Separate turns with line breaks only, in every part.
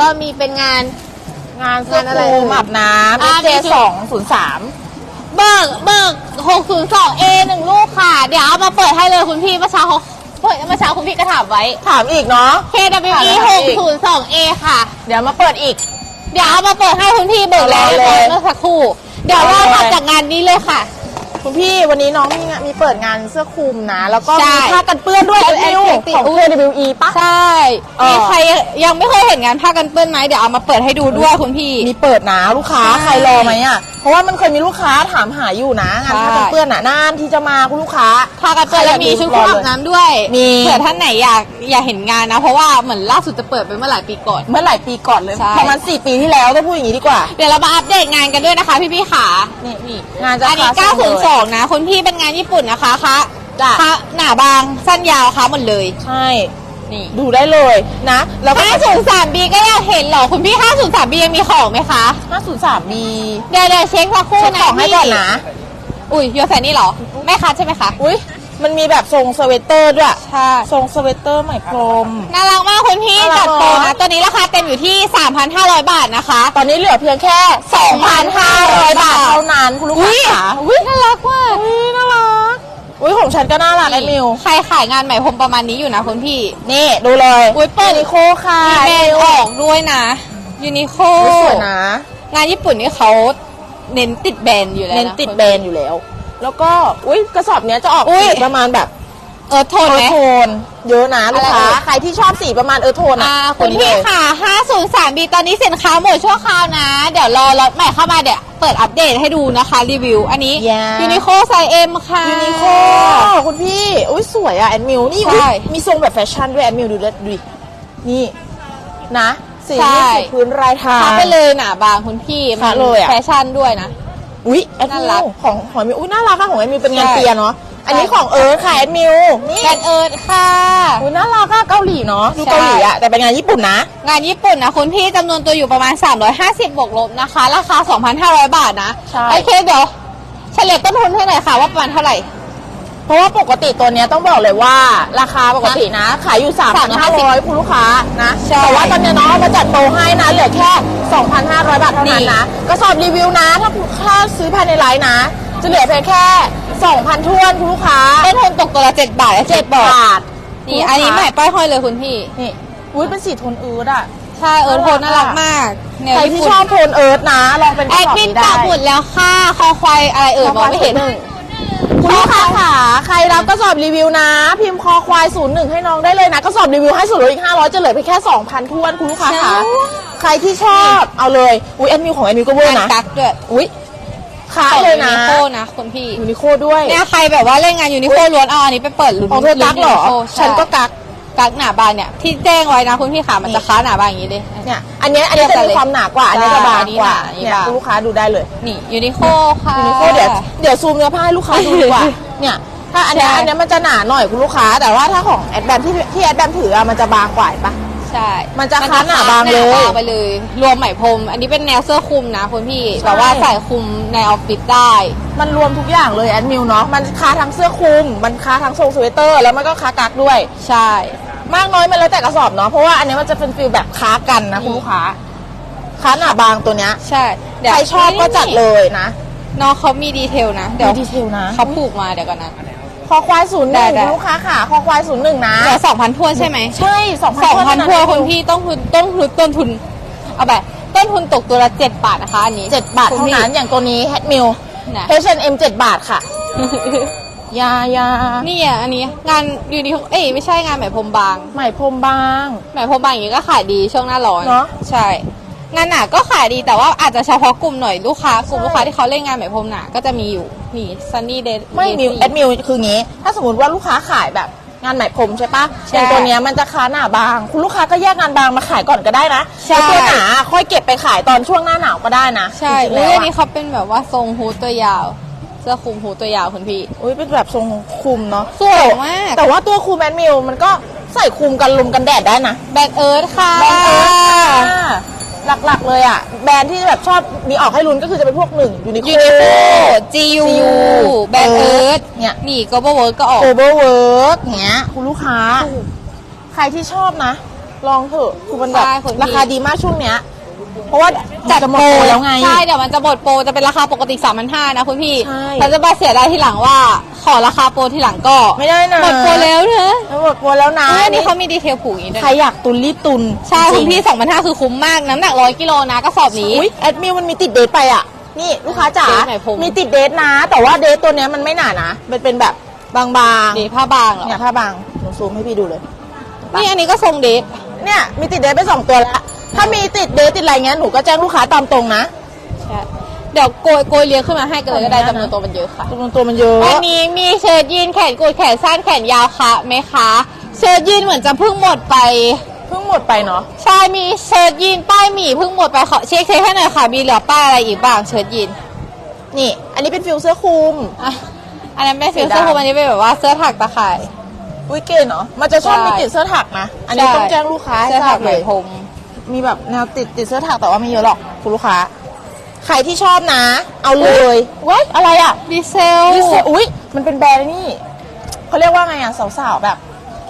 ก็มีเป็นงาน
งานเสื้องา
นอะไร
คลุมอาบน้ำ
อ่า
เจ
มีชุด
สองศูนย์สาม
เบิกเบิก602 A หนึ่งลูกค่ะ เดี๋ยวเอามาเปิดให้เลยคุณพี่เมื่อเช้าเขาเปิดเมื่อเช้าคุณพี่ก็ถามไว้
ถามอีกเนาะ
KWE 602 A ค่ะ
เดี๋ยวมาเปิดอีก
เดี๋ยวเอามาเปิดให้คุณพี่เบิกแล้ว
เอาเลย
เมื่อสักครู่ เดี๋ยวรอถัดจากงานนี้เลยค่ะ
คุณพี่วันนี้น้องมีงานมีเปิดงานเสื้อคลุมนะ แล้วก็มีผ้ากันเปื้อนด้วยเอดมิวของเพื่อน WE ปะ
ใช่มีใครยังไม่เคยเห็นงานผ้ากันเปื้อนไหมเดี๋ยวเอามาเปิดให้ดูด้วยคุณพี่
มีเปิดนะลูกค้า
ใค
รรอไหมอะ เพราะว่ามันเคยมีลูกค้าถามหาอยู่นะงานผ้ากันเปื้อนอะนานที่จะมาคุณลูกค้า
ผ้ากันเปื้อนแล้วมีชุดเครื่อาบน้ำด้วย
มี
เผื่อท่านไหนอยากอยากเห็นงานนะ เพราะว่าเหมือนล่าสุดจะเปิดไปเมื่อหลายปีก่อน
เมื่อหลายปีก่อนเลยประมาณสี่ปีที่แล้วต้องพูดอย่างนี้ดีกว่า
เดี๋ยวเรามาอัปเดตงานกันด้วยนะคะพี่พี่ๆ
นี่นี่งานจะบอก
นะคุณพี่เป็นงานญี่ปุ่นนะคะคะ
จ้ะ
คะหนาบางสั้นยาวคะหมดเลย
ใช่
นี่
ดูได้เลยนะ แล้วก็
503 B ก็อยากเห็นเหรอคุณพี่503 B ยังมีของไหมคะ
503 B
เดี๋ยวเดี๋ยวเช็คสักคู่นะ
ของให้
พี่
ก่อนนะ
อุ้ยโยนซนี่เหรอแม่ค้าใช่ไหมคะ
อุ้ย มันมีแบบทรงสเวตเตอร์ด้วย
ใช่
ทรงสเวตเตอร์ไหมพรม
น่ารักมากคุณพี่
น่ารั
จั
ก
ดโปร
เน
นะ
อะ
ตัวนี้ราคาเต็มอยู่ที่ 3,500 บาทนะคะ
ตอนนี้เหลือเพียงแค่ 2,500 บาทเท่านั้นคุณลูก
อุ้
ค้ายค่ะ
อุ้ยน่ารักมาก
อุ้ยน่ารักอุ้ยของฉันก็น่ารักไอ้มิว
ใครขายงานใหม่พรมประมาณนี้อยู่นะคุณพี่
นี่ดูเลย
อุ๊ยเปิด
ยูนิโคค่ะ
มีแบรนด์ออกด้วยนะยูนิโค
อุ๊ยสวยนะ
งานญี่ปุ่นนี่เขาเน้นติดแบรนด์อยู่แล้วะ
เน้นติดแบรนด์อยู่แล้ว แล้วก็อุ้ยกระสอบเนี้ยจะออก
อุ๊ย
สีประมาณแบบ
เออโท
เอนอ
ไหม
โทน เยอะนะลูกค้า
อะไรเอ่ย
ใครที่ชอบสีประมาณเออโทน
อ่า
อะ
คุณ
ตัวนี้
พี่
เลย
ค่ะ 503B ตอนนี้สินค้าหมดชั่วคราวนะ เดี๋ยวรอรถใหม่เข้ามาเดี๋ยวเปิดอัปเดตให้ดูนะคะ รีวิว อันนี้
Yeah
ยูนิโคไซเอ็มค่ะ
ยูนิโคคุณพี่อุ้ยสวยอะแอนมิวนี่
ใช่
อุ๊ยมีทรงแบบแฟชั่นด้วยแอนมิวดูเลยดูดินี่นะสี
ใช่
นี่สีพื้นลายทาง
ทับไปเลยหนาบางคุณพี่
ค่ะเลยอะ
แฟชั่นด้วยนะ
อุ้ยแอดมิ
น่ารัก
วของของแอดมิวอุ้ยน่ารักอะของแอดมิวเป็นงาน
ใช่
เปียเนาะอันนี้
ใช่
ของเอิร์ธค่ะแอดมิวนี่
แบรนด์เอิร์ดค่ะ
อุ้ยน่ารักอะเกาหลีเนาะดู
ใช่
เกาหลีอะแต่เป็นงานญี่ปุ่นนะ
งานญี่ปุ่นนะคุณพี่จำนวนตัวอยู่ประมาณ 350 บวกลบนะคะ ราคา 2,500 บาทนะ
ใช่
โอเค เดี๋ยว เฉลี่ยต้นทุนให้หน่อยค่ะว่าประมาณเท่าไหร่
เพราะว่าปกติตัวเนี้ยต้องบอกเลยว่าราคาปกตินะ ขายอยู่ 3,500 คุณลูกค้านะ
ใช่
แต่ว่าตอนเนี้ยน้องเอามาจัดโปรให้นะเหลือแค่ 2,500 บาทเท่านั้น
นี่
นะกระสอบรีวิวนะ ถ้าคุณค่าซื้อภายในไลน์นะ จะเหลือเพียงแค่ 2,000ท้วนคุณลูกค้า
ต้นทุนตกตัวละ7บาท
เจ็ดบาท
นี่อันนี้ใหม่ป้ายห้อยเลยคุณพี่
นี่อุ้ยเป็นสีโทนเอิร์ธอะ
ใช่เอิร์ธโทนน่ารักมากแนว
ใคร
ญี่
ที่
ปุ่น
ชอบโทนเอิร์ธนะลองเป็นก
แอ
ระ
ด
สอบ
มิน
นี้ได้
ปักหมุดแล้วค่ะคอควายอะไรเอ่ยมองไม่เห็น
คุณลูกค้าค่ะ ใครรับกระสอบรีวิวนะ พิมพ์คอควายศูนย์หนึ่งให้น้องได้เลยนะกระสอบรีวิวให้ส่วนลดอีก 500 จะเหลือเพียงแค่ 2,000ท้วนคุณลูกค้าค่ะ ใครที่ชอบเอาเลยอุ้ยแอดมิวของแอดมิวก็เวอร์
งาน
นะ
กักด้วย
อุ้ยค้า
ของ
เลยนะ
ยูนิโคนะคุณพี่
ยูนิโคด้วย
เนี่ยใครแบบว่าเล่นงานยูนิโคล้วนเอาอันนี้ไปเปิดลุ้น
ของเธอกักเหรอ
ลุ้น Uniqlo
ฉันก็
ใช่
กัก
กักหนาบางเนี่ยที่แจ้งไว้นะคุณพี่ขามันจะค้าหนาบางอย่างนี้เลย
เนี่ย อันเนี้ยอันนี้จะมีความหนากว่า อันนี้จะบางกว่า
อันนี้
เนี่ย
บาง
คุณลูกค้าดูได้เลย
นี่ยูนิโคค่ะ
ยูนิโคเดี๋ยวเดี๋ยวซูมเนื้อผ้าให้ลูกค้าดูดีกว่า เนี่ย ถ้าอันเนี้ย
ใช่
อันเนี้ยมันจะหนาหน่อยคุณลูกค้า แต่ว่าถ้าของแอดแบมที่ที่แอดแบมถืออะมันจะบางกว่าเห็นปะ
ใช่
มันจะค้าหนาบางเลย
หนบางไปเลย รวมไหมพรม อันนี้เป็นแนวเสื้อคลุมนะคุณพี่
ใช่
แต่ว่าใส่คลุมในออฟฟิศได้
มันรวมทุกอย่างเลยแอดมิวเนาะ มันค้าทั้งเสื้อคลุม มันค้าทั้งทรงสเวตเตอร์ แล้วมันก็ค้ากักด้วย
ใช่
มากน้อยมันแล้วแต่กระสอบเนาะเพราะว่าอันเนี้ยมันจะเป็นฟิลแบบค้ากันนะคุณลูกค้าค้าหนาบางตัวเนี้ย
ใช่เดี๋ยว
ใครชอบก็จัดเลยนะ
น้องเขามีดีเทลนะ เดี๋ยว
มีดีเทลนะ
เขาผูกมาเดี๋ยวก่อนนะ
คอควายศูนย์ห
ได้
นึ่ง
ได้
คุณลูกค้าค่ะคอควายศูนย์หนึ่งนะ
เดี๋ยวสองพันทวนใช่ไหม
ใช่สองพัน
สองพัน
เท่า
ทวน
นะ
คุณพี่ต้องทุนต้นทุนต้นทุนเอาแบบต้นทุนตกตัวละเจ็ดบาทนะคะอันนี้
เจ็ดบาท
คุณ
เท่า
พี่
นั้นอย่างตัวนี้แฮดมิล
นะ
H&M เจ็ดบาทค่ะ ยายา
นี่อะอันนี้งานยูนิเอ้ยไม่ใช่งานไหมพรมบาง
ไหมพรมบาง
ไหมพรมบางอย่างนี้ก็ขายดีช่วงหน้าร้อน
เนอะ
ใช่งานหนาก็ขายดีแต่ว่าอาจจะเฉพาะกลุ่มหน่อยลูกค้ากลุ่มลูกค้าที่เขาเล่นงานไหมพรมหนาก็จะมีอยู่นี่ซันนี่เดย์
ไม่มิวแอดมิวคืองี้ ถ้าสมมติว่าลูกค้าขายแบบงานไหมพรมใช่ปะ
ใช่
อย่างตัวเนี้ยมันจะค้าหนาบาง คุณลูกค้าก็แยกงานบางมาขายก่อนก็ได้นะ
ใช่
แล้วตัวหนาค่อยเก็บไปขายตอนช่วงหน้าหนาวก็ได้นะ
ใช่
จริงๆ
เอ้
แล้
ยวอัน
อะ
นี้เขาเป็นแบบว่าทรงฮูดตัวยาว เสื้อคลุมฮูดตัวยาวคุณพี่
อุ้ยเป็นแบบทรงคลุมเนาะ
สวยมาก
แต่ว่าตัวคลุมแอดมิวมันก็ใส่คลุมกันลมกันแดดได้นะ
แบรนด์เอิร์ธค่ะ
แบรนด์เอิร์ธค่ะหลักๆเลยอะ แบรนด์ที่แบบชอบมีออกให้ลุ้นก็คือจะเป็นพวกหนึ่งยูนิโค
ยูนิโค GU
GU
แบรนด์เอิร์ธ
เนี่ย
นี่ก็บเวิร์กก็ออก
โอเวอร์เวิร์กเงี้ยคุณลูกค้า ใครที่ชอบนะ ลองเถอะคือมันแบบ
ใช่คุณพี่
ราคาดีมากช่วงเนี้ย เพราะว่า
จัด
จะหม
โป
ด
ร
โปรแล้วไง
ใช่เดี๋ยวมันจะหมดโปรจะเป็นราคาปกติ 3 5 0 0นะคุณพี่
ใช่
เราจะมาเสียดายทีหลังว่าขอราคาโปรทีหลังก็
ไม่ได้นะ
หมดโปรแล้วเนอะ
หมดโปรแล้วนะ
เฮ้ยอันนี้เขามีดีเทลผูกอย่างนี้ด้วย
ใครอยากตุนรีบตุน
ใช่
จ
คุ
ริ
ณ
งๆ
พี่ 2 5 0 0คือคุ้มมากน้ำหนักร้อยกิโลนะกระสอบนี้
อุ้ยแอดมิวมันมีติดเดทไปอะ นี่ลูกค้าจ๋า
เดทไหนผม
มีติดเดทนะ แต่ว่าเดทตัวเนี้ยมันไม่หนานะ มันเป็นแบบบาง
ดีผ้าบางเหร
ๆ
อ
เนี่ยผ้าบางหนูซูมให้พี่ดูเลย
นี่อันนี้ก็ทรงเดท
เนี่ยมีติดเดทไปสองตัวแล้ว ถ้ามีติดเดทติดอะไรเงี้ยหนูก็แจ้งลูกค้าตามตรงนะ
ใช่เดี๋ยวโกยโกยเรียงขึ้นมาให้กันเลยก็ได้จำนวนตัวมันเยอะค่ะ
จำนวนตัวมันเยอะ
วันนี้มีเชิ้ตยีนแขนกุดแขนสั้นแขนยาวค่ะไหมคะเชิ้ตยีนเหมือนจะเพิ่งหมดไป
เพิ่งหมดไปเนาะ
ใช่มีเชิ้ตยีนป้ายหมี่เพิ่งหมดไปขอเช็คเช็คให้หน่อยค่ะมีเหลือป้ายอะไรอีกบ้างเชิ้ตยีน
นี่ อันนี้เป็นฟิลเสื้อคลุม
อะอันนั้นเป็นฟิล
สีดำ
เสื้อคลุมอันนี้เป็นแบบว่าเสื้อถักตะข่าย
อุ้ยเก๋เนาะมันจะชอบ
ใช่
มีติดเสื้อถักนะอันนี้
ใช่
ต้องแจ้งลูกค้าให้
เสื้อ
ท
ถั
รากบ
ไหม
เลย
พรม
มีแบบแนวติดติดเสื้อถักแต่ว่าไม่เยอะหรอกคุณลูกค้า ใครที่ชอบนะ เอาเลยว้ายอะไรอะ
ดีเซล
ดิเซลอุ้ยมันเป็นแบรนด์นี่เขาเรียกว่าไงอะสาวๆแบบ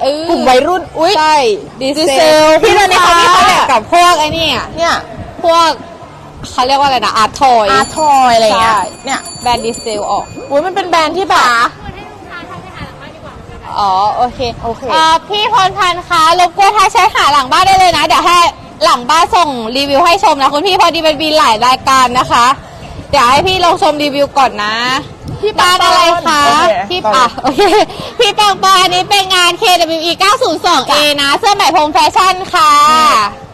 เออก
ลุ่มวัยรุ่นอุ้ย
ใช่ดี
ดี
เซ
เซ
ล
ล
พี่ตอนนี้เขามี
พี่
คอล
ฟ้า
แลบกับพวกไอ้นี่อะ
เนี่ย
พวกเขาเรียกว่าอะไรนะอาร์ทอย
อาร์ทอยอะไรอย่างเงี้ย
ใช่
เนี่ย
แบรนด์ดีเซลออก
อุ้ยมันเป็นแบรนด์ที่แบบ
อ๋อโอเค
โอเค
อ่าพี่พรพันธ์คะรบกวนทักแชทหาหลังบ้านได้เลยนะ เดี๋ยวให้ หลังบ้านส่งรีวิวให้ชมนะคุณพี่พอดีเป็นบินหลายรายการนะคะ เดี๋ยวให้พี่ลองชมรีวิวก่อนนะ พี่ปานอะไรคะ
โอเค
พี่
ต่อ
ปาโอเคพี่ปังปอนอันนี้เป็นงาน KWE 902A นะ เสื้อไหมพรมแฟชั่นค่ะ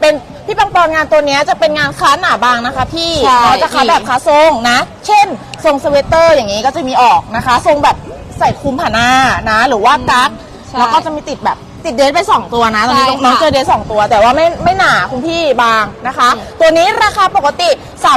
เป็นพี่ปังปอนงานตัวเนี้ยจะเป็นงานค้าหนาบางนะคะ พี่
ใช่
เนาะจะค้าแบบค้าทรงนะ เช่น ทรงสเวตเตอร์อย่างนี้ก็จะมีออกนะคะ ทรงแบบใส่คลุมผ่าหน้านะ หรือว่ากั๊ก
ใช่
แล้วก็จะมีติดแบบ ติดเดรสไป 2 ตัวนะ ตอนนี้
ใช่ค่ะ
น้องเจอเดรสสองตัว แต่ว่าไม่ไม่หนาคุณพี่บางนะคะ ตัวนี้ราคาปกติ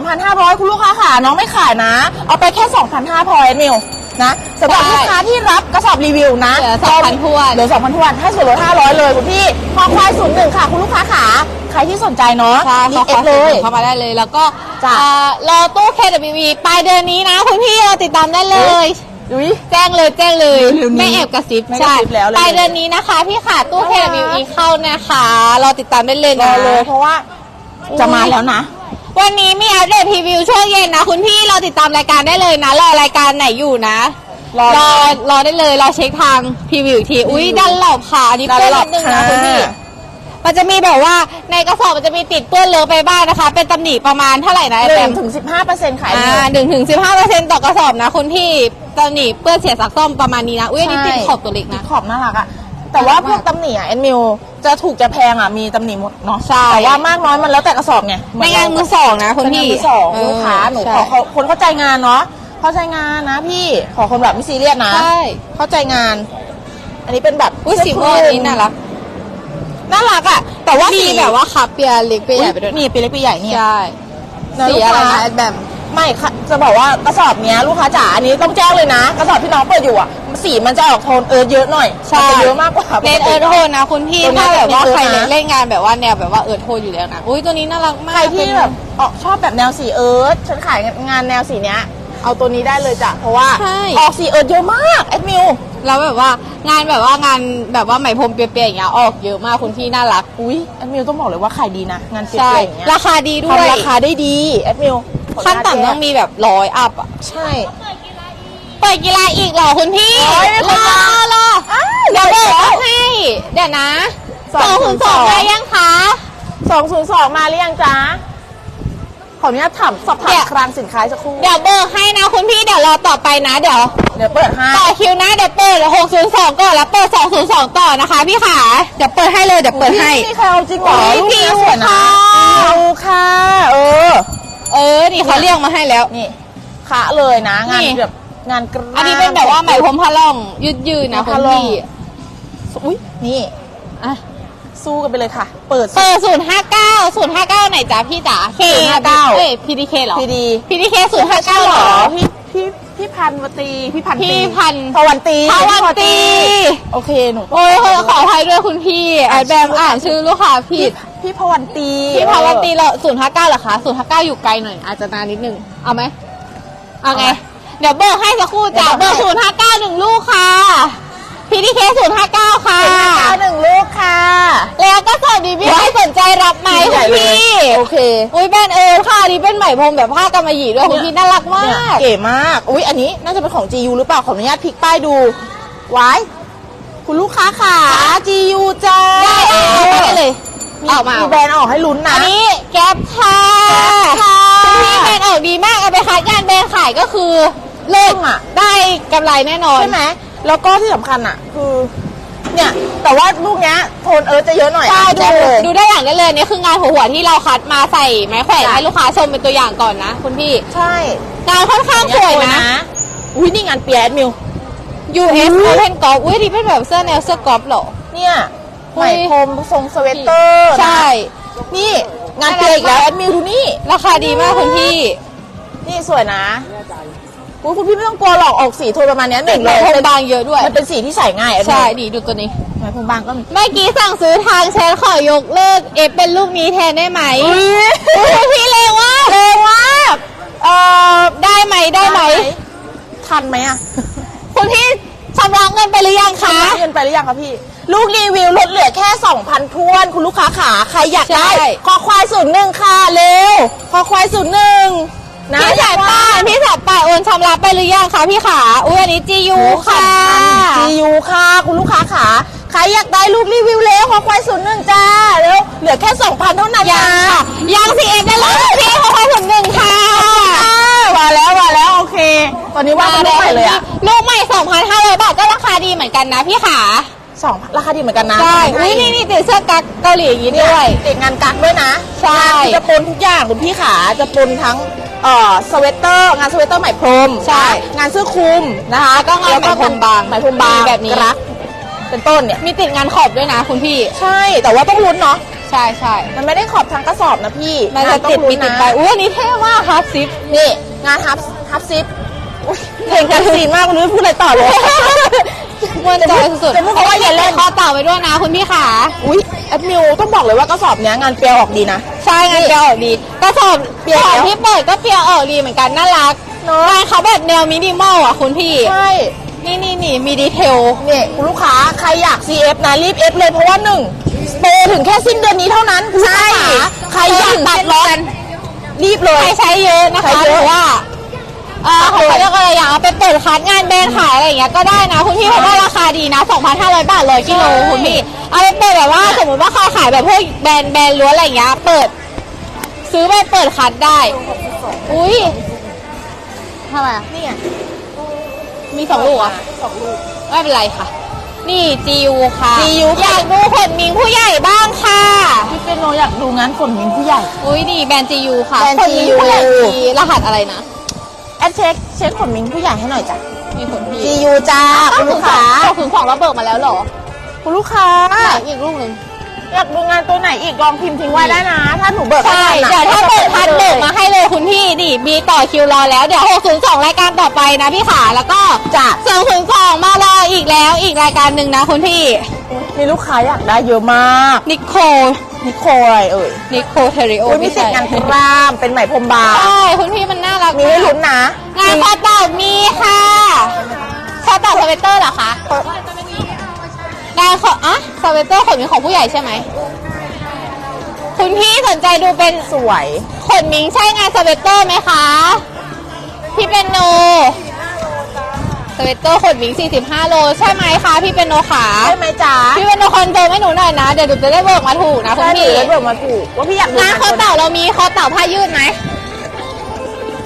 3,500 คุณลูกค้าค่ะ น้องไม่ขายนะ เอาไปแค่ 2,500พอเอ็มิวนะสำหรับลูกค้าที่รับกระสอบรีวิวนะ
เหลือ2,000ถ้วน
เหลือ2,000ทวนให้ส่วนลด500 เลยคุณพี่พอควายศูนย์หนึ่งค่ะ คุณลูกค้าขาใครที่สนใจเนาะ
ใช่
รี
เขา
บเอ
ขอ
ฟเลย
เข้ามาได้เลย แล้วก็
จ้ะ
อ่ารอตู้ KWE ปลายเดือนนี้นะ คุณพี่เราติดตามได้เลย
อุ้ย
แจ้งเลยแจ้งเลย
เร็วๆนี้
ไม่แอบกระซิบ
ไม่กระ
ใช่
ซิบแล้วเลย
ปลายเดือนนี้นะคะพี่ขาตู้
น่ารัก
KWE เข้านะคะรอติดตามได้เลย
ร
นะ
อเลยเพราะว่าจะมาแล้วนะ
วันนี้มีอัปเดตพรีวิวช่วงเย็นนะคุณพี่เราติดตามรายการได้เลยนะรอรายการไหนอยู่นะ
รอ
รอรอได้เลยรอเช็คทางพรีวิวอีกทีอุ้ยดันหลบขาอันนี้
ดัน
เปื้อน
หล
นิ
บ
ดนึงนะ
ค่ะ
คุณพี่ มันจะมีแบบว่าในกระสอบมันจะมีติดเปื้อนเลอะไปบ้างนะคะ เป็นตำหนิประมาณเท่าไหร่นะไอ
ห
แป
นึ่
ม
งถึงสิบห้าเปอร์เซ็นต์ขาย
อ่า
เดียว
หนึ่งถึงสิบห้าเปอร์เซ็นต์ต่อกระสอบนะคุณพี่ตำหนิเปื้อนเสียสักซ่อมประมาณนี้นะอุ้ยอันนี้ติดขอบตัวเล็กนะ
ขอบน่ารักอะแต่ว่า
น่ารัก
พวก
มาก
ตำหนิอะเอ็นมิวจะถูกจะแพงอะมีตำหนิหมดเนาะ
ใช่
แต่ว่ามากน้อยมันแล้วแต่กระสอบไง
ในงานมือสองนะคุณ
เป็นงาน
พี่
มือสอง
เออ
ลูกค้าหนู
ใช่
ขอขอคนเข้าใจงานเนาะเข้าใจงานนะพี่ขอคนแบบไม่ซีเรียสนะ
ใช่
เข้าใจงาน อันนี้เป็นแบบ
อุ้ยสี
เสื้
ม่วง
ค
อัน
ลุ
นี้น่ารัก
น่ารักอะแต่ว่า
มี
สี
แบบว่าคาเปียเล็กเปียใหญ่ไปด้วย
มีปีเล็กปีใหญ่เนี่ย
ใช่
นะ
สี
ลูก
อะไร
ค้า
นะแบบ
ไม่ค่ะจะบอกว่ากระสอบเนี้ยลูกค้าจ๋าอันนี้ต้องแจ้งเลยนะ กระสอบที่น้องเปิดอยู่อะสีมันจะออกโทนเอิร์ธเยอะหน่อย
ใช่
มันจะเยอะมากกว่า
เนตเอิร์ธโทนนะคุณพี่
ตัวนี้
ถ้าแบบว่า
เน้นเอิร์ธ
ใคร
นะ
เล่นงานแบบว่าแนวแบบว่าเอิร์ธโทนอยู่แล้วนะอุ้ยตัวนี้น่ารักมาก
ใครที่
เป็น
แบบออกชอบแบบแนวสีเอิร์ธฉันขายงานแนวสีเนี้ย เอาตัวนี้ได้เลยจ้ะเพราะว่า
ใช่
ออกสีเอิร์ธเยอะมากแอดมิว
แล้วแบบว่างานแบบว่างานแบบว่าไหมพรมเปียๆอย่างเงี้ยออกเยอะมากคุณพี่น่ารัก
อุ้ยแอดมิวต้องบอกเลยว่าขายดีนะ งานเปีย
ใช่
กๆอย่างเงี้ย
ราคาดีด้วย
ทำราคาได้ดีแอดมิว
ขั้นต่ำต้องมีแบบร้อยอัพอะ
ใช่
เปิดกีฬาอีกเหรอคุณพี่
โอ้ยไม่
ร
เปิด
อรอ
อ้าว
เดี๋ยวเบิก
แล้
ก็ให้ เดี๋ยวนะ
ส
ส
อ
องง
ศู
คุ
น
ณ
ย์
ส
ส
อ
อง ง
ได้ยังคะ
สองศูนย์สองมาหรือยังจ๊ะ ขออนุญาตถามสอบถามคลังสินค้าสักครู่
เดี๋ยวเบิกให้นะคุณพี่เดี๋ยวรอต่อไปนะเดี๋ยว
เดี๋ยวเปิดให้
ต่อคิวนะเดี๋ยวเปิด602ก่อนแล้วเปิด202ต่อนะคะ พี่ขาเดี๋ยวเปิดให้เลยเดี๋ยวเปิดให้
นี่ใครเอาจริงเหรอ
อุ๊ย
ลูก
พี่
เนี้ยสวยนะ
ค่ะ
เอาค่ะ เออ
เออนี่เขาเรียกมาให้แล้ว
นี่คะเลยนะ งาน
นี่
แบบงานกล้าม
อันนี้เป็นแบบว่าไหมพรมพะล่องยืดยืดๆนะคุณพี่
อุ้ยนี่
อะ
สู้กันไปเลยค่ะ เปิด
เปิด059 059ไหนจ๊ะพี่จ๋า K
059
เอ้ย PDK เหรอ
พีดี
PDK 059
ใช่
เห
เห
ร
ร
อ
อพี่พี่พี่พันวตีพี่พัน
พี่พัน
พวันตี
พวันตี
โอเคหนู
โอ้ยขอขออภัยด้วยคุณพี่ไอแบมอ่านชื่อลูกค้าผิ
พี่
ด
พี่พวันตี
พี่พาวันตีเราศูนย์ห้าเก้าเหรอคะศูนย์ห้าเก้าอยู่ไกลหน่อย อาจจะนานนิดนึง เอาไหมเอาไง เดี๋ยวเบอร์ให้สักครู่จ้ะเบอร์ศูนย์ห้าเก้าหนึ่งลูกค่ะ PDK 059ค่ะ
เอาหนึ่งลูกค่ะ
แล้วก็สอบดีพี่ให้สนใจรับไหม
ให
คุ
ญ่
ณ
เลย
พี่
โอเค
อุ้ยแบรนด์เออค่ะอันนี้เป็นไหมพรมแบบผ้ากำมะหยี่ด้วยคุณพี่น่ารักมา
เนี่ย
ก
เก๋มาก อุ้ยอันนี้น่าจะเป็นของ GU หรือเปล่าขออนุญาตพลิกป้ายดูไว้คุณลูกค้าค่ะ GU จ้า
ได้ได้ได้เลย
มี
เอามา
มีแบรนด์ออกให้ลุ้นนะ
อันนี้แก๊ปค่ะ
ค่ะ
คุณพี่แบรนด์ออกดีมากเอาไปคัดงานแบรนด์ขายก็คือเลิก
จริงอะ
ได้กำไรแน่นอน
ใช่ไหม แล้วก็ที่สำคัญอะ คือ เนี่ย แต่ว่าลูกเนี้ยโทนเอิร์ธจะเยอะหน่อย
ใช่
อะ
ดู
แจ้งเลย
ดูได้อย่างได้เลยนี่คืองานหัวหัวที่เราคัดมาใส่ไม้แขวน
จ้ะ
ให้ลูกค้าชมเป็นตัวอย่างก่อนนะคุณพี่
ใช่
งานค่อนข้างสวยนะ
อุ้ยนี่งานเปียแอดมิว
US Open Golf อุ้ยนี่เป็นแบบเสื้อแนวเสื้อกอล์ฟเหรอ
เนี่ย
อุ๊
ไหม
ย
พรมทรงสเวตเตอร์นะ
ใช่
นี่งานเปียอีกแล้วแอดมิวดูนี่
ราคาดีมากคุณพี่
นี่สวยนะ อุ๊ยคุณพี่ไม่ต้องกลัวหรอกออกสีโทนประมาณเนี้ยห
ติ
นึ่
ด
ง
ไหม
เลย
พรม
เป็น
บางเยอะด้วย
มันเป็นสีที่ใส่ง่ายอะ
ใช่ดีดูตัวนี้
ไหมพรมบางก็มี
เมื่อกี้สั่งซื้อทางแชทขอยกเลิกเอฟเป็นลูกนี้แทนได้ไหม
อุ๊ย
อุ๊ยพี่เลวว่า
เร็วมาก
เอ่อได้ไหมได้ไหม
ทันไหมอะ
คุณพี่ชำระเงินไปหรือยังคะ
เงินไปหรือยังคะพี่ลูกรีวิวลดเหลือแค่ 2,000ทวน คุณลูกค้าขาใครอยากได้
ใช่
คอควายศูนย์หนึ่งค่ะเร็วคอควายศูนย์หนึ่ง นะ
พี่สายป่านพี่สายป่านโอนชำระไปหรือยังคะพี่ขาอุ้ยอันนี้ GU ค่ะ
จียูค่ะ คุณลูกค้าขาใครอยากได้ลูกรีวิวเร็วคอควายศูนย์หนึ่งจ้าเร็วเหลือแค่2,000เท่านั้น
ยั
นะ
งค่ะยังสิเอฟได้เลยพี่ขอความถึงหนึ่งค่ะ
อ่ามาแล้วมาแล้วโอเค ตอนนี้ว่ากันลูกใหม่เลยอะ
ลูกใหม่2,500บาทก็ราคาดีเหมือนกันนะพี่ขา
สองราคาดีเหมือนกันนะ
ใช่อุ้ยนี่นี่ติดเสื้อกั๊กเกาหลีอย่างนี้
เนี่
ด้วย
ติดงานกักด้วยนะ
ใช่
งานคือจะปนทุกอย่างคุณพี่ขาจะปนทั้ง เอ่อสเวตเตอร์งานสเวตเตอร์ไหมพรม
ใช่
นะงานเสื้อคลุมนะคะ
แล้วก็งานไหมพรมบาง
ไหมพรมบาง
แบบนี้
กรักเป็นต้นเนี่ย
มีติดงานขอบด้วยนะคุณพี่
ใช่แต่ว่าต้องลุ้นเนาะ
ใช่ใช่
มันไม่ได้ขอบทางกระสอบนะพี่
มันจะ
งา
ติด
อง
มี
ลุ้น
ติด
นะ
ไปอุ้ยอันนี้เท่มากครับซิป
นี่งานฮับฮับซิปอุ๊ยเพลงกันซีนมากไม่รู้จะพูดอะไรต่อเลย
มันใจสุดๆ
จะพูดคำว่าอย่าเล่น
คอเต่าไปด้วยนะคุณพี่ขา
อุ้ยแอดมิวต้องบอกเลยว่ากระสอบเนี้ยงานเปียออกดีนะ
ใช่งานเปียออกดี กระสอบ
เปีย
ของที่เปิดก็เปียออกดีเหมือนกันน่ารัก
เนอะ
งานเขาแบบแนวมินิมอลอะคุณพี่
ใช่
นี่นี่นี่มีดีเทล
เนี่ยคุณลูกค้าใครอยาก CF นะรีบ F เลยเพราะว่าหนึ่งโปรถึงแค่สิ้นเดือนนี้เท่านั้นคุณลูกค้าขาใครอยากตัดล็อตรีบเล
ใคร
ย
ใช้เยอะนะคะ
ใช้
ห
เย
รื
อะ
อว่าเอ่อเขาเรียกว่าอะไรอย่างเอาไปเปิดคัดงานแบรนด์ขายอะไรอย่างเงี้ยก็ได้นะคุณพี่เพราะว่าราคาดีนะ 2,500 บาทเลยกิโล
ใช่
คุณพี่เอาไปเปิดแบบว่าสมมติว่าเขาขายแบบพวกแบรนด์แบรนด์ล้วนอะไรอย่างเงี้ยเปิด ซื้อไปเปิดคัดได้ อุ้ยทำไมอะ
นี่ไง
มีสองลูกเหรอะ
สองลูก
ไม่เป็นไรค่ะ นี่จิวค่ะ
GU
อยากดูขนมิงผู้ใหญ่บ้างค่ะ
พี่เป็นโนอยากดูงานฝนมิงผู้ใหญ่
อุ้ยนี่แบรนด์จิวค่ะ
แบรนด์
ขนมิง
GU
ผู้ใหญ่มีรหัสอะไรนะ
แอดเช็คเช็คขนมิงผู้ใหญ่ให้หน่อยจ้ะ
มีขนพี่
GU จ้าคุณลูกค้า
ถึงของเราเบิกมาแล้วเหรอ
คุณลูกค้า
ไหนอีกลูกหนึ่ง
อยากดูงานตัวไหนอีกลองพิมพ์ทิ้งไว้ได้นะ ถ้าหนูเบิก
ใช่
ไม่ทัน
เดี๋ยวถ้าเปิดพัน
เล
เบิก
ย
มาให้เลยคุณพี่ดิมีต่อคิวรอแล้ว เดี๋ยว 602 รายการต่อไปนะพี่ขาแล้วก็
จ้ะ
202มารออีกแล้วอีกรายการหนึ่งนะคุณพี่
มีลูกค้าอยากได้เยอะมาก
นิโค
นิโคลอะไรเอ่ย
นิโคเทริโอ
อุ้ยมีติดงานกรามเป็นไหมพรมบาง
ใช่คุณพี่มันน่ารัก
มีให้ลุ้นนะ
งานคอเต่ามีค่ะคอเต่าสเวตเตอร์เหรอคะงานขออะสเวตเตอร์ขนมีของผู้ใหญ่ใช่ไหม คุณพี่สนใจดูเป็น
สวย
ขนมิงใช่งานสเวตเตอร์ไหมคะ พี่เป็นโนสเวตเตอร์ขนมิง 45 โล ใช่ไหมคะพี่เป็นโนขา
ใช่ไหมจ๊ะ
พี่เป็นโนคอนเฟิร์มให้หนูหน่อยนะ เดี๋ยวหนูจะได้เบิกมาถูกนะคุณ
ใช่หนู
พี่
ได้เบิกมาถูกว่าพี่อยากดู
งานคอเต่าเรามีคอเต่าผ้ายืดไหม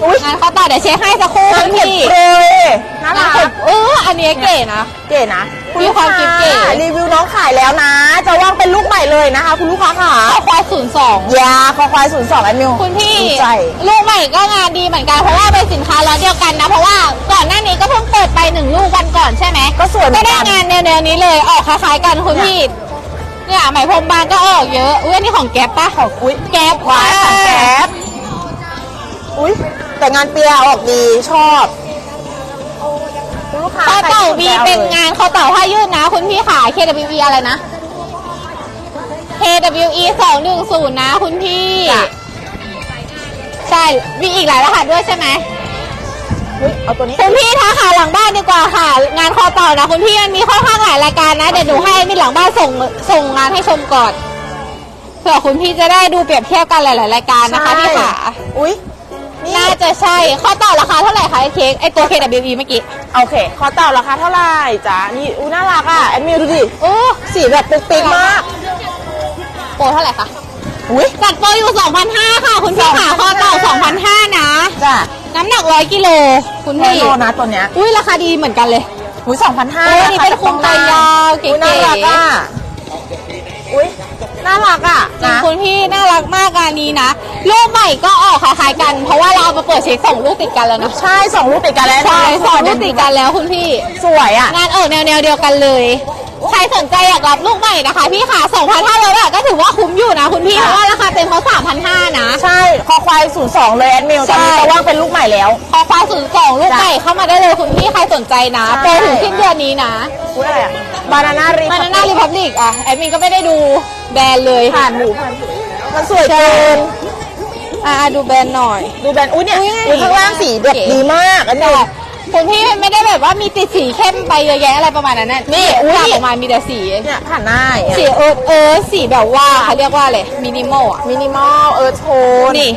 อุ้ย
งานคอเต่าเดี๋ยวเช็คให้สักครู่
งาน
คุณ
เข็ด
พี่
เลยน่างา
น
รั
เข็
ก
ดเอออันนี้เก๋นะ
เก๋นะ
มีความกิ๊บเก๋
รีวิวน้องขายแล้วนะ จะว่างเป็นลูกใหม่เลยนะคะ คุณลูกค้าค่ะ
ข้อควายศูนย์สอง
ยาคอควายศูนย์สองแอดมิว
คุณพี่
ดีใจ
ลูกใหม่ก็งานดีเหมือนกันเพราะว่าเป็นสินค้าล้อเดียวกันนะ เพราะว่าก่อนหน้านี้ก็เพิ่งเปิดไปหนึ่งลูกวันก่อนใช่ไหม
ก็สวยเหมื
ก็
อน
ได้
กัน
งานแนวๆนี้เลยออกคล้ายๆกันคุณพี่เนี่ยไหมพรมบางก็ออกเยอะอุ้ยอันนี้ของแก๊ปปะ
ของอุ้ย
แก๊ป
วายขันแก๊บอุ้ยแต่งานเปียออกดีชอบ คุณลูกค้า
คอเต่า
ใคร
มี
สใจ
เป็น
อลย
งานคอเต่าผ้ายืดนะ คุณพี่ขา KWE อะไรนะ KWE 210นะ คุณพี่
จ้ะ
ใช่ มีอีกหลายรหัสด้วยใช่ไหม
มอุ๊ยเอาตัวนี้
คุณพี่ท้าขาหลังบ้านดีกว่าค่ะ งานคอต่อนะคุณพี่มันมีค่อนข้างหลายรายการนะ เดี๋ยวหนูให้มีหลังบ้านส่งส่งงานให้ชมก่อนเผื่อคุณพี่จะได้ดูเปรียบเทียบกันหลาย ๆ รายการนะคะพี่ขา
อุ้ย นี่
น่าจะใช่ ข้อต่อราคาเท่าไหร่คะไอ้เค้กไอตัว KWE เมื่อกี้
โอเค ขอเต่าราคาเท่าไหร่จ๊ะนี่อุ้ยน่ารักอะ แอดมิวดูดิ
โอ้
สีแบบปิ๊กปิ๊กมาก
โปรเท่าไหร่คะ
อุ้ย
จัดโปรอยู่2,500ค่ะคุณพี่ขาข้อต่อ2,500นะ
จ้ะ
น้ำหนัก 100กิโลคุณ
แพ
พี่
โลนะตัวเนี้ย
อุ้ยราคาดีเหมือนกันเลย
อุ้ยสองพันห้า
โอ้ยนี่เป็นคุมไตยาวเก๋
อุ้ยน่ารักอะ นะ
คุณพี่น่ารักมากงานนี้นะลูกใหม่ก็ออกคล้ายๆกัน เพราะว่าเราเอามาเปิดเช็คสองลูกติดกันแล้วนะ
ใช่สองลูกติดกันแล้ว
ใช่
นะ
สองลูกติดกันแล้วคุณพี่
สวยอะ
งานออกแนวแนวๆเดียวกันเลยใครสนใจอยากรับลูกใหม่นะคะพี่ขา2,500บาทก็ถือว่าคุ้มอยู่นะคุณพี่เพ
ค่ะ
ราะว่าราคาเต็มเขา3,500นะ
ใช่ คอควายศูนย์สองเลยแอดมิว
ใช่
ตอนนี้จะว่างเป็นลูกใหม่แล้ว
พอควายศูนย์สองลูก
จ้ะ
ใหม่เข้ามาได้เลยคุณพี่ใครสนใจนะ
ใช่
โปรถึงสิ้นเดือนนี้นะ
อุ้ยอะไรอะบานาน่ารี
มานาน่ารีพับลิกอะแอดมินก็ไม่ได้ดูแบรนด์เลย
ผ่านหูผ่านหูมั นสวยเกิน
อ่าดูแบรนด์หน่อย
ดูแบรนด์อุ้ยเนี่ย
อุ๊ย
อุ้ยข้างล่างสีแบบ
เก๋
ดีมากอันนี้
คุณพี่ไม่ได้แบบว่ามีติดสีเข้มไปเยอะแยะอะไรประมาณนั้นนะ
นี่อุ๊ย
ตามออกมามีแต่สี
เนี่ยผ่านหน้าอย่างเงี้ย
สีเอิร์ธเอิร์ธสีแบบว่าเขาเรียกว่าอะไรมินิมอลอะ
มินิมอลเอิร์ธโทน
นี่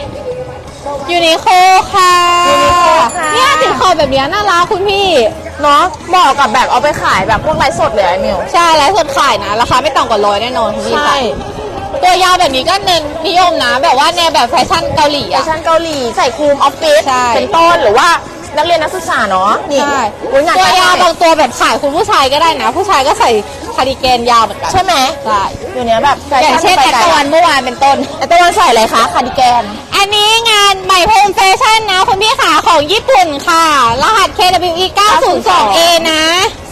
ยูนิโคค่ะ
Uniqlo ค่ะ
เนี่ยติดคอแบบเนี้ยน่ารักคุณพี่
เนาะเหมาะกับแบบเอาไปขายแบบพวกไลฟ์สดเลยไอ้มิว
ใช่ไลฟ์สดขายนะ ราคาไม่ต่ำกว่าร้อยแน่นอนคุณพี่
ใช่
ค่ะ ตัวยาวแบบนี้ก็เน้นนิยมนะ แบบว่าแนวแบบแฟชั่นเกาหลี
แฟ
อะ
ชั่นเกาหลีใส่คลุมออฟฟิศ
ใช่
เป็นต้นหรือว่านักเรียนนักศึกษาเนาะนี่
ใช่
อุ้ยงาน
ตัวยาว
ใช่
บางตัวแบบขายคุณผู้ชายก็ได้นะ ผู้ชายก็ใส่คาร์ดิแกนยาวเหมือนกัน
ใช่ไหม
ใช่
อยู่เนี้ยแบบแฟ
อย่าง
ชั่น
เช่น
ไป
แอด
ไกล
ตะวันเมื่อวานเป็นต้น
แอดตะวันใส่อะไรคะคาร์ดิแกน
อันนี้งานใหม่โฮมแฟชั่นนะ คุณพี่ขาของญี่ปุ่นค่ะ รหัส KWE 902A นะ
เ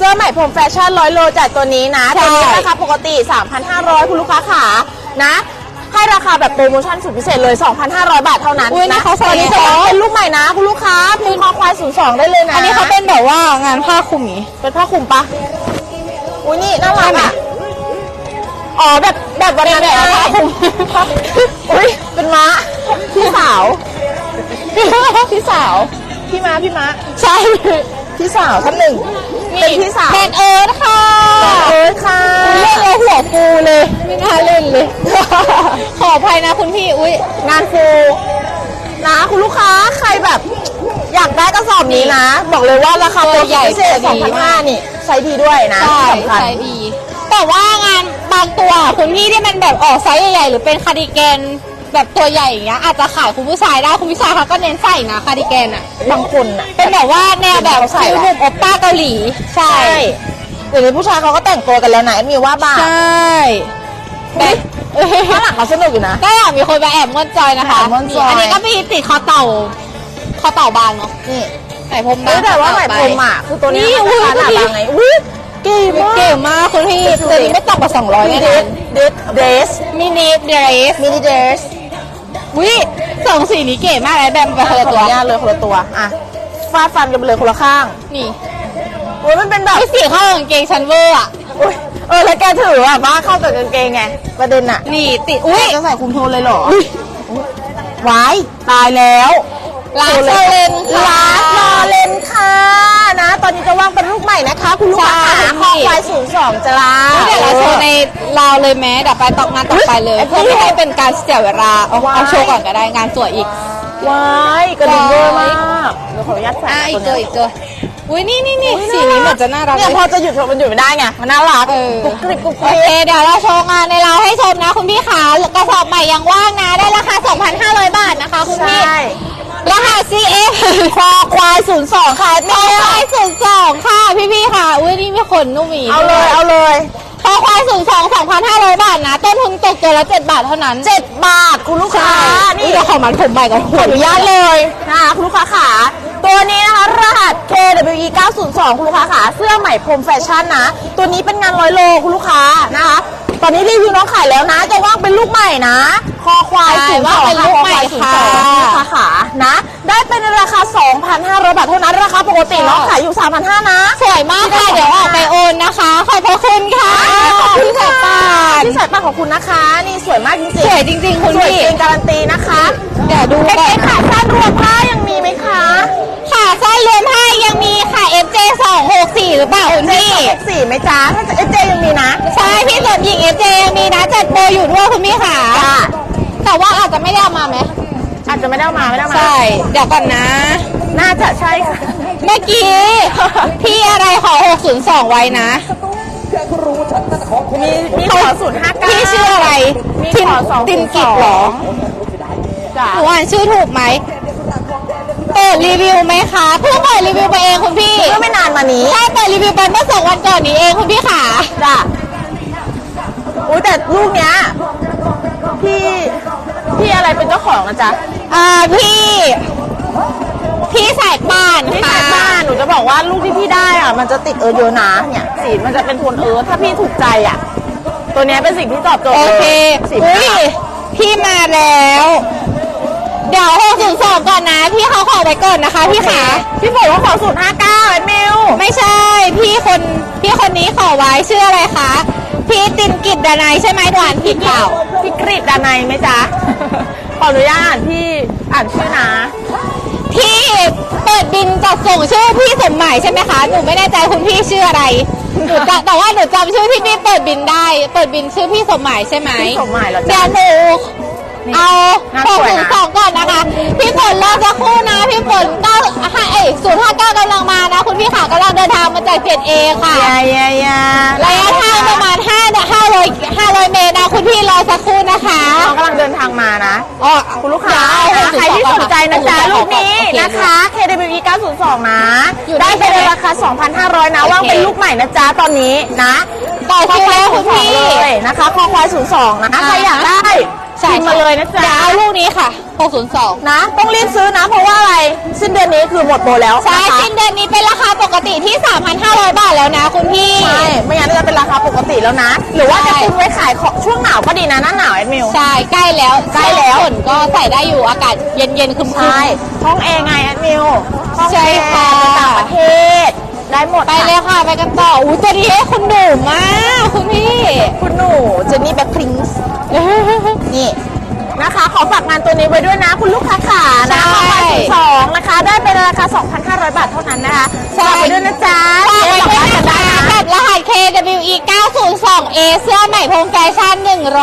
สื้อใหม่พรมแฟชั่นร้อยโลจากตัวนี้นะ
ใช่
ตัวนี้ราคาปกติ 3,500 คุณลูกค้าขานะ ให้ราคาแบบโปรโมชั่นสุดพิเศษเลย 2,500 บาทเท่านั้น
อุ้ยนี่
นะ
เขาใส่
ตัวนี้จะว่าเป็นลูกใหม่นะ คุณลูกค้าพิมพ์คอควาย02 ได้เลยนะ
อันนี้เขาเป็นแบบว่างานผ้าคลุมอย่างนี้
เป็นผ้าคลุมปะอุ้ยนี่น่ารัก
ใช่ไหม
อะอ๋อแบบแบบวันนั้น
เป็นแบบผ้าคลุม
อุ้ยเป็นม้าพี่สาว พี่สาว พี่ม้าพี่ม้า
ใช่
พี่สาวท่านหนึ่ง เป็นพี่สาว
แบรนด์เอิร์ธค่ะ
เอ้ยค่ะ
เล่นแล้วหัวฟูเลย ไม่น่าเล่นเลย ขออภัยนะคุณพี่ อุ้ย
งานฟูนะคุณลูกค้าใครแบบ อยากได้กระสอบนี้นะ บอกเลยว่าราคา
ตัวใหญ่
พิเศษ
ตัวดีมาก
2,500นี่ไซส์ดีด้วยนะ
ใช่
ที่สำคัญ
ใช่ดี แต่ว่างานบางตัวคุณพี่ที่มันแบบออกไซส์ใหญ่ๆหรือเป็นคาร์ดิแกน แบบตัวใหญ่อย่างเงี้ยอาจจะขายคุณผู้ชายได้คุณผู้ชายเขาก็เน้นใส่นะคาร์ดิแกนอะ
บางคนอะ
เป็นแบบว่าแนวแบบ
เขาใส่
ฟิล
แหละ
หนุ่มโอปป้าเกาหลีใช่
ใช่เดี๋ยวนี้ผู้ชายเขาก็แต่งตัวกันแล้วนะมีว่าบ้า
ใช่แต่
ข้างหลังเขาสนุกอยู่นะ
ก็อยากมีคนมาแอบม่วนจอยนะคะ
แอบม่วนจอย
อันนี้ก็มีติดคอเต่าคอเต่าบางเนาะ
นี่
ใส่พรม
เฮ้ยแต่ว่าไหมพรมอะคือตัวนี้ราคาหนาบางไงอุ้ยเก๋
เก๋
มาก
เก๋มากคุณพี่ตัวนี้ไม่ต่ำกว่า200
มิ
แน่
นิ
นอน
เดสเดส
มินิเดรส
มินิเดส
วิสองสีนี้เก๋มากเลยแบมไป
ค
คนน
ละ
ละ
ตั
ตัวว
ย่าเลยคนละตัวอะฟาดฟันกันไปเลยคนละข้าง
นี่
โอ้ยมันเป็นแบบ
ไอ้สีเข้ากางเกงชันเวอร์อะ
อุ๊ยเออแล้วแกถืออะว่าเข้ากับกางเกงไงประเด็นอะ
นี่ติดอุ้ย
จะใส่คุมโทนเลยเหรอวายตายแล้ว
ร้านโซเลนค่ะ
ร้านลอเลนค่ะนะ ตอนนี้จะว่างเป็นลูกใหม่นะคะ คุณลูกค้า
ใช่
ขาคอควายศูนย์สองจะลา
เดี๋ยวเราโชว์ในลาวเลยแม้เดี๋ยวไปต่องานต่อไปเลย
อุ๊ย
เพื่อไม่ให้เป็นการเสียเวลาเอา
ว้าย
เอาโชว์ก่อนก็ได้งานสวยอีก
วายกระดิ่งเยอะมาก
ว้าย
เดี๋ยวขออนุญาตใส่
อะอีก
ตั
ตัวว
นี้
อีกตัวอุ้ยนี่นี่นี่สีนี้เหมือนจะน่ารัก
เนี่ย
เลย
พอจะหยุดมันหยุดไม่ได้ไงมันน่ารัก
เออก
รุบกริบกรุบก
โอ
ริ
เค
บ
เดี๋ยวเราโชว์งานในเราให้ชมนะ คุณพี่ขากระสอบใหม่ยังว่างนะ ได้ราคา 2,500 บาทนะคะ คุณพี่
ใช่
รหัส CF
คอควายศูนย์สองค่ะ
ค
แม่
อควายศูนย์สองค่ะ พี่พี่ๆค่ะ อุ้ยนี่มีขนนุ่มหมี
เอาเลยเอาเลย
คอควายศูนย์สองสองพันห้าร้อยบาทนะ ต้นทุนตกตัวละเจ็ดบาทเท่านั้น
เจ็ดบาทคุณลูกค้า
นี่
นี่
เดี๋ยวขอมันผมใหม่ก่อน
ขออนุญาตเลยนะคะคุณลูกค้าขาตัวนี้นะคะรหัส KWE 902คุณลูกค้าขาเสื้อใหม่พรมแฟชั่นนะ ตัวนี้เป็นงานร้อยโลคุณลูกค้านะคะ ตอนนี้รีวิวน้องขายแล้วนะจะว่างเป็นลูกใหม่นะ คอควาย
ใช่
ศูนย์
ว่า
สอง
เป็นลูกใหม่
คอควายศูนย์สอง
ค่ะ
คุณลูกค้าขานะ ได้เป็นราคา 2,500 บาทเท่านั้นราคาปกติน้องขายอยู่ 3,500 นะ
สวยมากค่ะ เดี๋ยวออกไปโอนนะคะ ขอบพระคุณค่ะขอบคุณสายป่าน
พี่สายป่านของคุณนะคะ นี่สวยมากจริงๆ
สวยจริงๆคุณ
สวย
พี่
จริงการันตีนะคะ
เดี๋ยวดู
เอ็ก
ก่อ
เอ็
น
กขาสั้นรวมผ้ายังมีไหมคะ
ค่ะสั้นรวม ของหกสี่ห รือเปล่าคุณพี่
สี่ไหมจ๊ะถ้าจะเอเจยังมีนะ
ใช่พี่สมหญิงเอฟเจยังมีนะจัดโปรอยู่ด้วยคุณพี่ค่ะ
จ้า
แต่ว่าอาจจะไม่ได้เอามาไหม
อาจจะไม่ได้เอามาไม่ได้เอามา
ใช่ เดี๋ยวก่อนนะ
น่าจะใช่ค่ะ
เมื่อกี้ พี่อะไรขอ 602 ไว้นะ
มีมีขอศูนย์ห้าเก้า
พี่ชื่ออะไร
มี
ทิน
ขอสอง
ตินกิจเหรอ
จ้ะ
หนูอ่านชื่อถูกไหมเปิดรีวิวไหมคะ เพิ่งเปิดรีวิวไปเองคุณพี่
เมื่อไม่นานมานี้
ใช่เปิดรีวิวไปเมื่อสองวันก่อนนี้เองคุณพี่ค่ะ
จ้ะอุ้ยแต่ลูกเนี้ยพี่พี่อะไรเป็นเจ้าของนะจ๊ะ
อ่าพี่ พี่สายป่าน
พี่
ค่ะ
สายบ้านหนูจะบอกว่าลูกที่พี่ได้อะมันจะติดเอิร์ธเยอะนะเนี่ยสีมันจะเป็นโทนเอิร์ธถ้าพี่ถูกใจอะ ตัวเนี้ยเป็นสิ่งที่ตอบโจทย์
โอเค
สี
อุ้ยพี่มาแล้ว เดี๋ยว602ก่อนนะ พี่เขาขอไว้ก่อนนะคะพี่ขา
พี่บอกว่าขอศูนย์ห้าเก้าไอ้มิว
ไม่ใช่ พี่คนพี่คนนี้ขอไว้ชื่ออะไรคะพี่ตินกิจดานายใช่ไหมดวานผิดเปล่า
พี่กรีดดานายไหมจ๊ะ ขออนุญาตพี่อ่านชื่อนะ
พี่เปิดบินจัดส่งชื่อพี่สมหมายใช่ไหมคะหนูไม่แน่ใจคุณพี่ชื่ออะไรหนูจะแต่ว่าหนูจำชื่อที่พี่เปิดบินได้ เปิดบินชื่อพี่สมหมายใช่ไหม
พี่สมหมายเหรอ
เดี๋
จ๊ะ
ยวหนู เอา
น่า
ห
ส
ก
วย
ถึง
นะ
สองก่อนนะคะ พี่ฝนรอสักครู่นะ พี่ฝนเก้าห้าเอ้ศูนย์ห้าเก้ากำลังมานะ คุณพี่ขากำลังเดินทางมาจากเจ็ดเอค่ะ
ยายายา
ระยะทางประมาณ5 500 500เมตรนะ คุณพี่รอสักครู่นะคะ
น้องกำลังเดินทางมานะ
อ๋อ
คุณลูกค้า
เดี๋ยว
นะ
เอา
ใครที่สนใจนะจ๊ะ
62
ลูกนี้
โอเค
นะคะ KWE 902 นะ
อยู่
ได้
ได้
ไป
ใช่ไหม
ในราคา 2,500 นะ
โอเค
ว่างเป็นลูกใหม่นะจ๊ะ ตอนนี้นะ
ต่อคิวแล้วคุณพี่
เลยนะคะคอควาย02 นะ
อ่า
ใครอยากได้
ใช่
พิมพ์มาเลยนะจ๊ะ
เดี๋ยวเอาลูกนี้ค่ะ 602
นะ ต้องรีบซื้อนะ เพราะว่าอะไร สิ้นเดือนนี้คือหมดโปรแล้ว
ใช่
นะคะ
สิ้นเดือนนี้เป็นราคาปกติที่ 3,500 บาทแล้วนะคุณพี่
ใช่ไม่งั้นจะเป็นราคาปกติแล้วนะ หรือว่าจะ
ใช่
ตุนไว้ขายของช่วงหนาวก็ดีนะหน้าหนาวแอดมิว
ใช่ใกล้แล้ว
ใกล้แล้ว
ฝนก็ใส่ได้อยู่อากาศเย็นๆคึมๆ
ใช่ห้องแอร์ไงแอดมิวห้อง
ใช่
แอร์
ค่ะ
ไปต่างประเทศ ได้หมด
ไปเลยค่ะไปกันต่ออู้ตัวนี้ให้คุณหนูมากคุณพี่
คุณหนูเจนนี่แบ็คพริงส์นี่นะคะ ขอฝากงานตัวนี้ไว้ด้วยนะ คุณลูกค้าขานะ
ใช่
ราคาสองนะคะ ได้เป็นราคา 2,500 บาทเท่านั้นนะคะ
ใช่
ฝากไว้ด้วยนะจ๊ะ
ฝากไว้ด้วย
เจ๊
นะ
ฝากไว้
คะ
ได้นะ
กับรหัส KWE 902A เสื้อใหม่พงแฟชั่น100